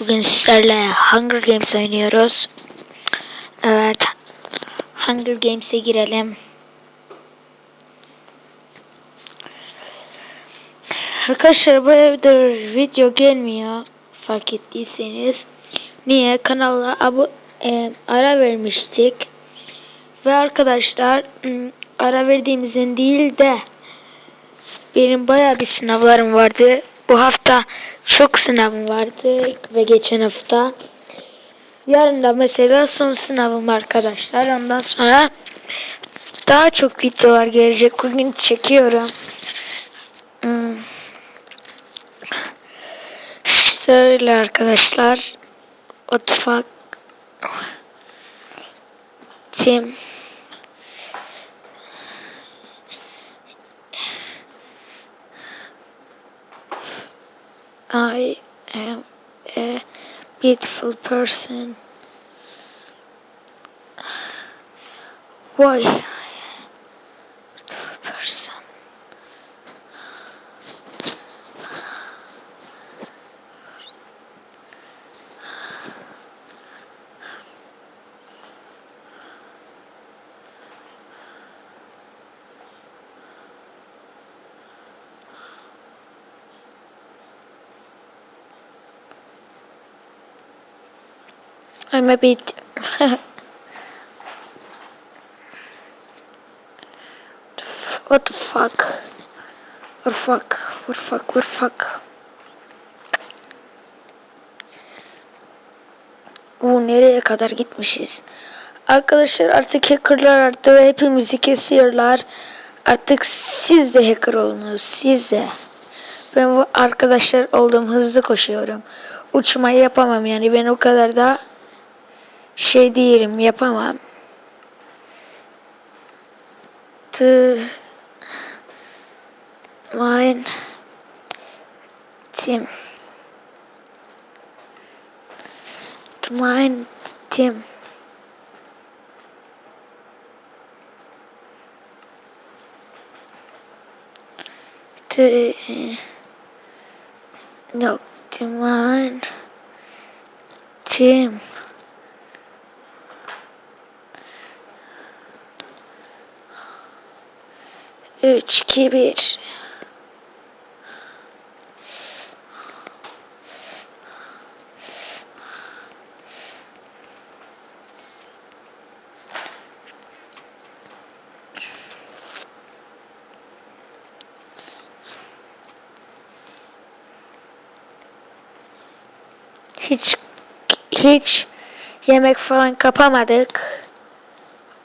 Bugün sizlerle Hunger Games oynuyoruz. Evet. Hunger Games'e girelim. Arkadaşlar bu evde video gelmiyor. Fark ettiyseniz. Niye? Kanala abu e, ara vermiştik. Ve arkadaşlar ara verdiğimizin değil de benim bayağı bir sınavlarım vardı. Bu hafta çok sınavım vardı ve geçen hafta. Yarın da mesela son sınavım arkadaşlar. Ondan sonra daha çok videolar gelecek. Bugün çekiyorum. Hmm. İşte öyle arkadaşlar. What the? Tim. I am a beautiful person. Why? I'm a bit. what the fuck? What fuck? What fuck? What fuck? Bu nereye kadar gitmişiz? Arkadaşlar artık hackerlar arttı ve hepimizi kesiyorlar. Artık siz de hacker olunuz. Siz de. Ben bu arkadaşlar olduğum hızlı koşuyorum. Uçmayı yapamam yani ben o kadar da şey değilim yapamam. The mine team. The mine team. The no, the mine team. Üç, iki, bir. Hiç hiç yemek falan kapamadık.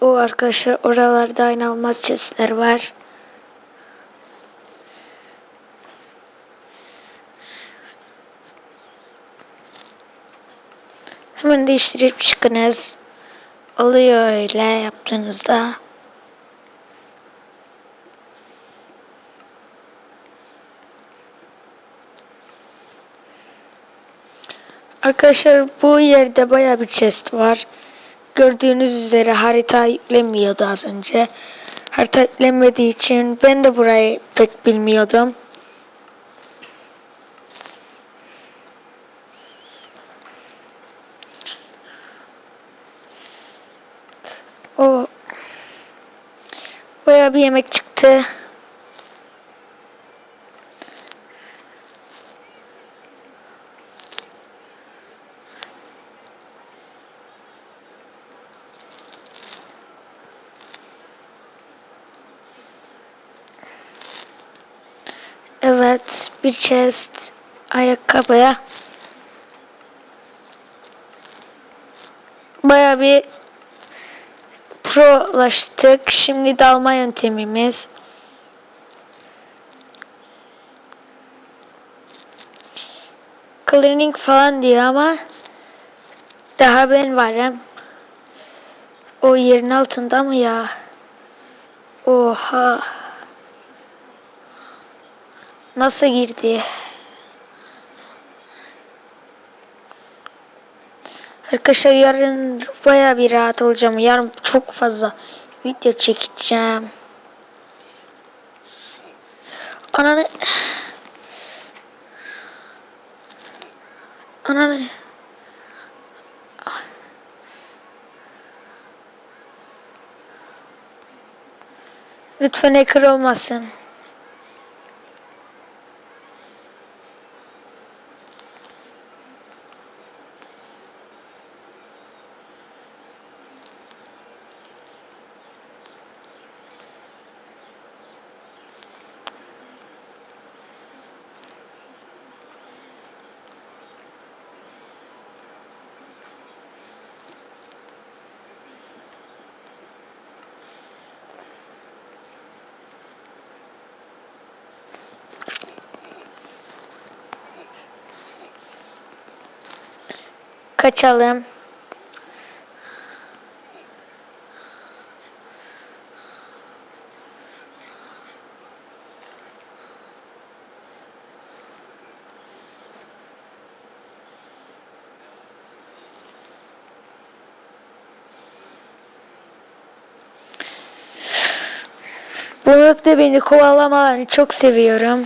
O arkadaşlar oralarda inanılmaz chestler var. Hemen değiştirip çıkınız. Oluyor öyle yaptığınızda. Arkadaşlar bu yerde baya bir chest var. Gördüğünüz üzere harita yüklenmiyordu az önce. Harita yüklenmediği için ben de burayı pek bilmiyordum. O baya bir yemek çıktı. Evet, bir chest ayakkabıya. Baya bir prolaştık. Şimdi dalma yöntemimiz. Cleaning falan diyor ama daha ben varım. O yerin altında mı ya? Oha. Nasıl girdi? Arkadaşlar yarın baya bir rahat olacağım. Yarın çok fazla video çekeceğim. Ananı... Ananı. Lütfen hacker olmasın. Kaçalım. Bu mapte beni kovalamalarını çok seviyorum.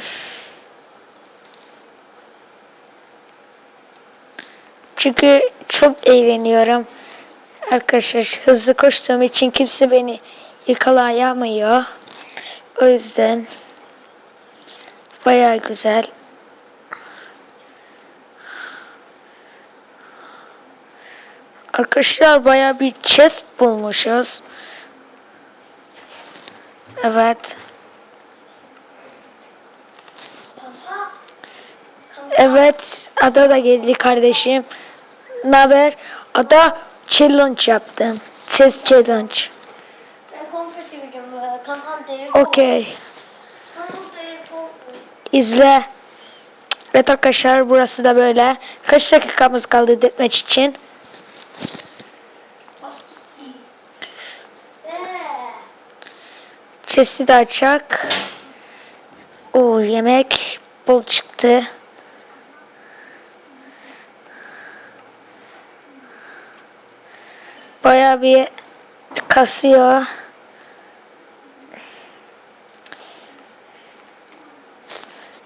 Çünkü çok eğleniyorum. Arkadaşlar hızlı koştuğum için kimse beni yakalayamıyor. O yüzden bayağı güzel. Arkadaşlar bayağı bir chest bulmuşuz. Evet. Evet, Ada da geldi kardeşim. Haber? Ada challenge yaptım. Chess challenge. Direkt Okey. İzle. Evet arkadaşlar burası da böyle. Kaç dakikamız kaldı deathmatch için? Eee. Chest'i de açak. Oo yemek bol çıktı. Bayağı bir kasıyor.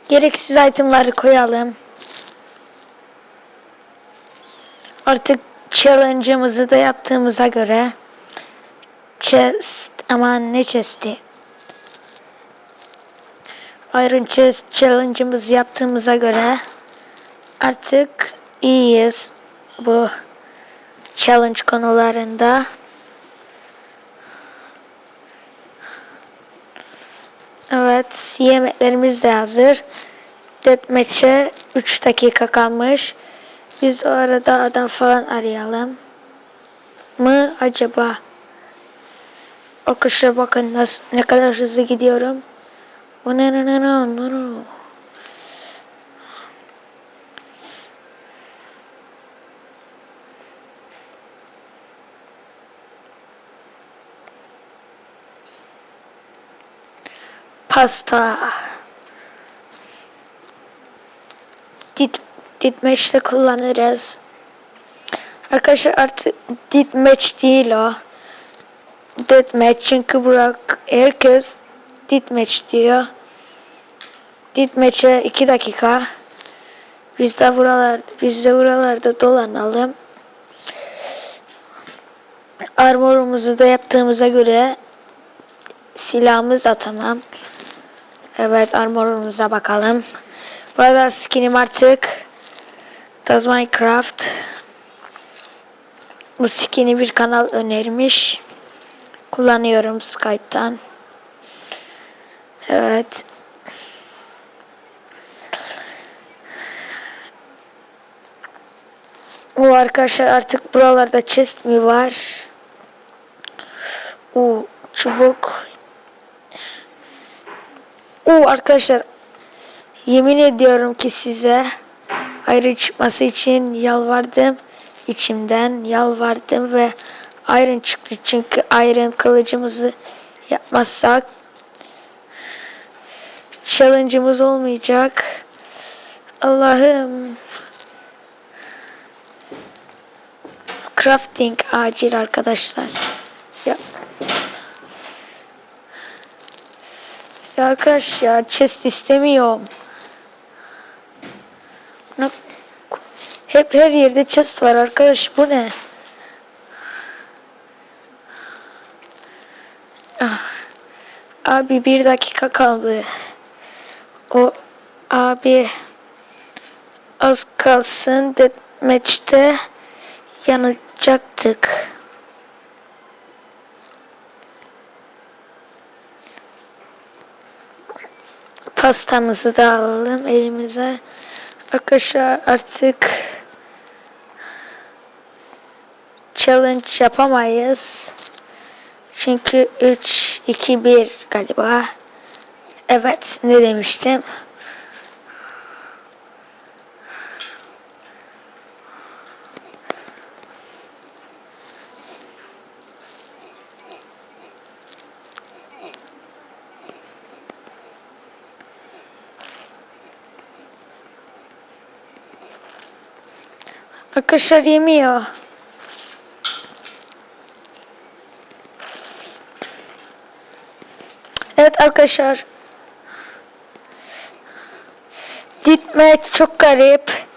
Gereksiz itemları koyalım. Artık challenge'ımızı da yaptığımıza göre chest aman ne chest'i Iron Chest challenge'ımızı yaptığımıza göre artık iyiyiz bu challenge konularında. Evet, yemeklerimiz de hazır. Deathmatch'e 3 dakika kalmış. Biz o arada adam falan arayalım. Mı acaba? Arkadaşlar bakın nasıl, ne kadar hızlı gidiyorum. No, no, no, no, no, no. Pasta. Dit, ditmeçte kullanırız. Arkadaşlar artık ditmeç değil o. Deathmatch çünkü Burak herkes Deathmatch diyor. Deathmatch'e 2 dakika. Biz de buralar biz de buralarda dolanalım. Armorumuzu da yaptığımıza göre silahımız da tamam. Evet armorumuza bakalım. Bu arada skinim artık Does Minecraft bu skini bir kanal önermiş. Kullanıyorum Skype'tan. Evet. O arkadaşlar artık buralarda chest mi var? O çubuk. O arkadaşlar yemin ediyorum ki size ayrı çıkması için yalvardım. içimden yalvardım ve Iron çıktı çünkü Iron kılıcımızı yapmazsak challenge'ımız olmayacak. Allah'ım. Crafting acil arkadaşlar. Ya. Ya arkadaş ya chest istemiyorum. Hep her yerde chest var arkadaş. Bu ne? Ah. Abi bir dakika kaldı. O abi az kalsın deathmatch'te yanacaktık. Pastamızı da alalım elimize. Arkadaşlar artık challenge yapamayız. Çünkü 3 2 1 galiba. Evet, ne demiştim? Arkadaşlar yemiyor. Evet arkadaşlar. Gitmek çok garip.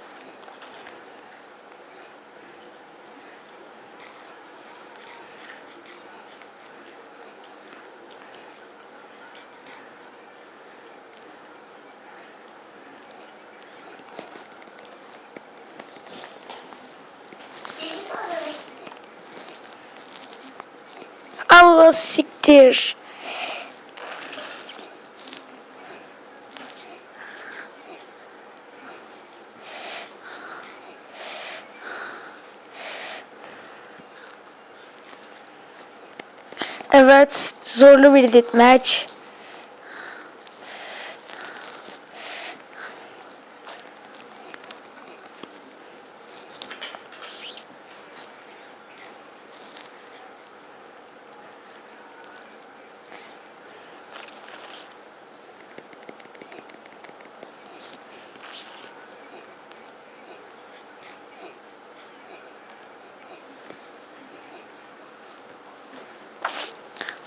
Allah siktir. Evet, zorlu bir deathmatch.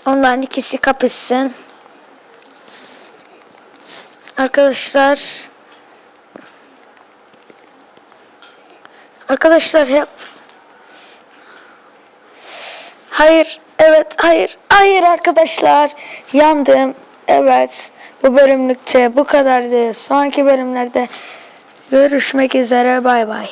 Onların ikisi kapışsın. Arkadaşlar Arkadaşlar help. Hayır, evet, hayır, hayır arkadaşlar. Yandım. Evet. Bu bölümlükte bu kadardı. Sonraki bölümlerde görüşmek üzere. Bay bay.